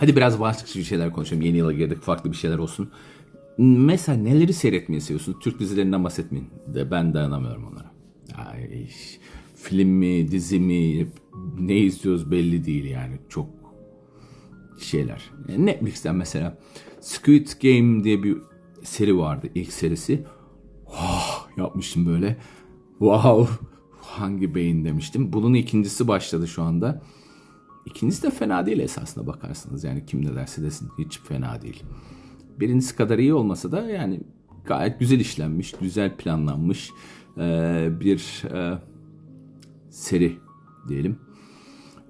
Hadi biraz başka bir şeyler konuşalım. Yeni yıla girdik farklı bir şeyler olsun. Mesela neleri seyretmeyi seviyorsun? Türk dizilerinden bahsetmeyin. De ben dayanamıyorum onlara. Ay, film mi, dizi mi, ne izliyoruz belli değil yani. Çok şeyler. Netflix'ten mesela Squid Game diye bir seri vardı ilk serisi. Oh, yapmıştım böyle. Wow. Hangi beyin demiştim. Bunun ikincisi başladı şu anda. İkincisi de fena değil esasına bakarsanız. Yani kim ne derse desin hiç fena değil. Birincisi kadar iyi olmasa da yani gayet güzel işlenmiş, güzel planlanmış ee, bir e, seri diyelim.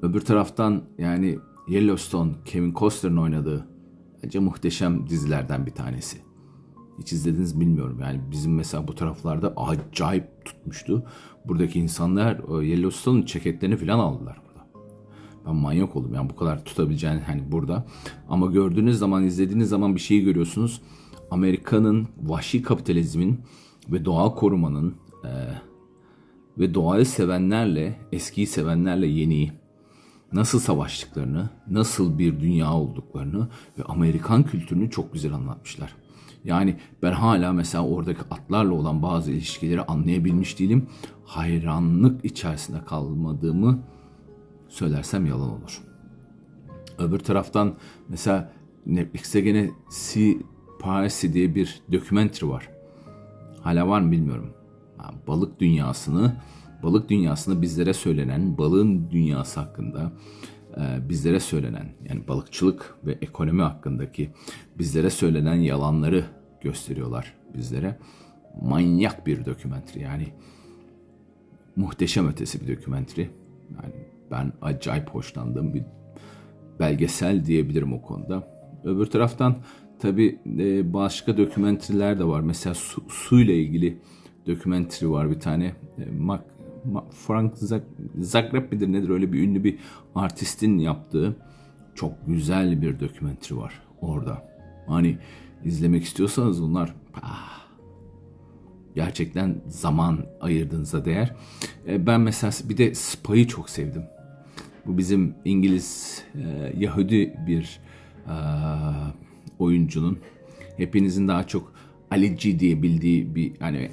Öbür taraftan yani Yellowstone, Kevin Costner'ın oynadığı bence muhteşem dizilerden bir tanesi. Hiç izlediniz bilmiyorum. Yani bizim mesela bu taraflarda acayip tutmuştu. Buradaki insanlar Yellowstone'un ceketlerini falan aldılar. Ben manyak oldum. Yani bu kadar tutabileceğini hani burada. Ama gördüğünüz zaman, izlediğiniz zaman bir şeyi görüyorsunuz. Amerika'nın vahşi kapitalizmin ve doğa korumanın e, ve doğayı sevenlerle, eskiyi sevenlerle yeniyi nasıl savaştıklarını, nasıl bir dünya olduklarını ve Amerikan kültürünü çok güzel anlatmışlar. Yani ben hala mesela oradaki atlarla olan bazı ilişkileri anlayabilmiş değilim. Hayranlık içerisinde kalmadığımı söylersem yalan olur. Öbür taraftan mesela Netflix'te gene Sea Piracy diye bir dokümentary var. Hala var mı bilmiyorum. Balık dünyasını, balık dünyasını bizlere söylenen, balığın dünyası hakkında e, bizlere söylenen yani balıkçılık ve ekonomi hakkındaki bizlere söylenen yalanları gösteriyorlar bizlere. Manyak bir dokümentri yani muhteşem ötesi bir dokümentri. Yani ben acayip hoşlandığım bir belgesel diyebilirim o konuda. Öbür taraftan tabi e, başka dokümentriler de var. Mesela su, suyla ilgili dokümentri var bir tane. E, Mac, Frank Zagreb midir nedir öyle bir ünlü bir artistin yaptığı çok güzel bir dokümentri var orada. Hani izlemek istiyorsanız bunlar ah, gerçekten zaman ayırdığınıza değer. E, ben mesela bir de Spy'ı çok sevdim. Bu bizim İngiliz e, Yahudi bir e, oyuncunun hepinizin daha çok Ali G diye bildiği bir hani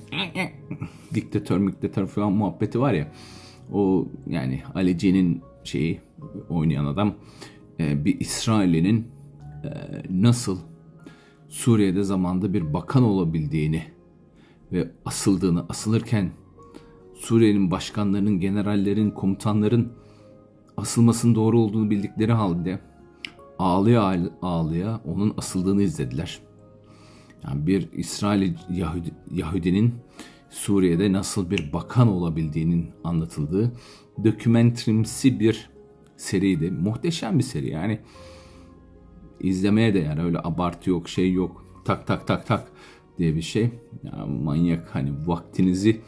diktatör miktatör falan muhabbeti var ya o yani Ali G'nin şeyi oynayan adam e, bir İsrail'in e, nasıl Suriye'de zamanda bir bakan olabildiğini ve asıldığını asılırken Suriye'nin başkanlarının, generallerin, komutanların asılmasının doğru olduğunu bildikleri halde ağlıya ağlıya onun asıldığını izlediler. Yani bir İsrail Yahudi, Yahudinin Suriye'de nasıl bir bakan olabildiğinin anlatıldığı dokümentrimsi bir seriydi. Muhteşem bir seri yani izlemeye değer öyle abartı yok şey yok tak tak tak tak diye bir şey. Yani manyak hani vaktinizi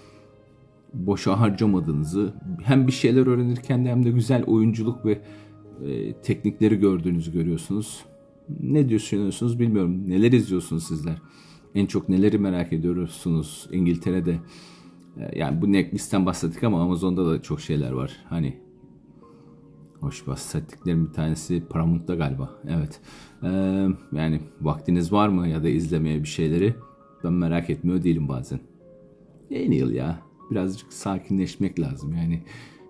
boşa harcamadığınızı hem bir şeyler öğrenirken de hem de güzel oyunculuk ve e, teknikleri gördüğünüzü görüyorsunuz. Ne düşünüyorsunuz bilmiyorum. Neler izliyorsunuz sizler? En çok neleri merak ediyorsunuz İngiltere'de? E, yani bu Netflix'ten bahsettik ama Amazon'da da çok şeyler var. Hani hoş bahsettiklerim bir tanesi Paramount'ta galiba. Evet. Ee, yani vaktiniz var mı ya da izlemeye bir şeyleri? Ben merak etmiyor değilim bazen. Yeni yıl ya birazcık sakinleşmek lazım. Yani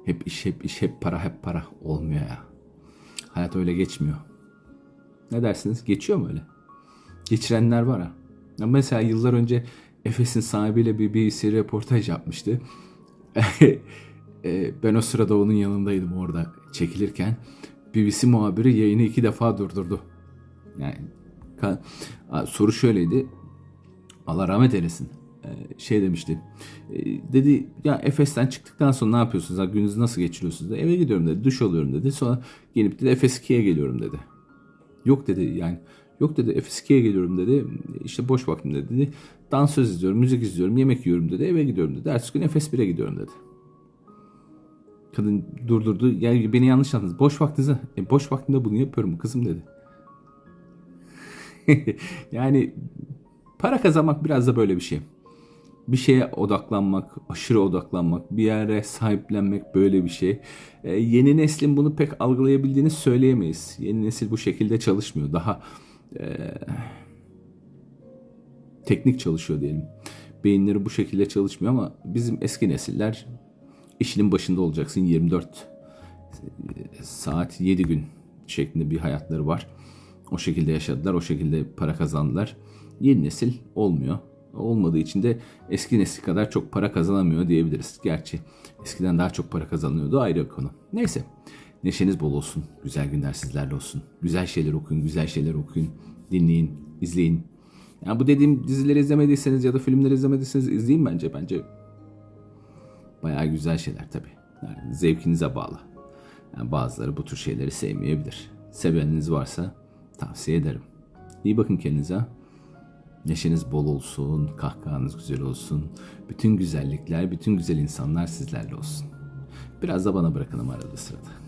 hep iş, hep iş, hep para, hep para olmuyor ya. Hayat öyle geçmiyor. Ne dersiniz? Geçiyor mu öyle? Geçirenler var ha. Ya mesela yıllar önce Efes'in sahibiyle bir BBC röportaj yapmıştı. E, ben o sırada onun yanındaydım orada çekilirken. BBC muhabiri yayını iki defa durdurdu. Yani soru şöyleydi. Allah rahmet eylesin. E, şey demişti. E, dedi ya Efes'ten çıktıktan sonra ne yapıyorsunuz? Gününüzü nasıl geçiriyorsunuz? Eve gidiyorum dedi. Duş alıyorum dedi. Sonra gelip dedi Efes 2'ye geliyorum dedi. Yok dedi yani. Yok dedi Efes 2'ye geliyorum dedi. İşte boş vaktimde dedi. Dansöz izliyorum, müzik izliyorum, yemek yiyorum dedi. Eve gidiyorum dedi. Ertesi gün Efes 1'e gidiyorum dedi. Kadın durdurdu. Yani beni yanlış anladınız. Boş vaktinize, e, boş vaktimde bunu yapıyorum kızım dedi. yani para kazanmak biraz da böyle bir şey. Bir şeye odaklanmak, aşırı odaklanmak, bir yere sahiplenmek böyle bir şey. Ee, yeni neslin bunu pek algılayabildiğini söyleyemeyiz. Yeni nesil bu şekilde çalışmıyor. Daha e, teknik çalışıyor diyelim. Beyinleri bu şekilde çalışmıyor ama bizim eski nesiller işinin başında olacaksın 24 saat 7 gün şeklinde bir hayatları var. O şekilde yaşadılar, o şekilde para kazandılar. Yeni nesil olmuyor. Olmadığı için de eski nesil kadar çok para kazanamıyor diyebiliriz. Gerçi eskiden daha çok para kazanılıyordu ayrı bir konu. Neyse. Neşeniz bol olsun. Güzel günler sizlerle olsun. Güzel şeyler okuyun, güzel şeyler okuyun. Dinleyin, izleyin. Yani bu dediğim dizileri izlemediyseniz ya da filmleri izlemediyseniz izleyin bence. Bence bayağı güzel şeyler tabii. Yani zevkinize bağlı. Yani bazıları bu tür şeyleri sevmeyebilir. Seveniniz varsa tavsiye ederim. İyi bakın kendinize. Neşeniz bol olsun, kahkahanız güzel olsun. Bütün güzellikler, bütün güzel insanlar sizlerle olsun. Biraz da bana bırakın ama arada sırada.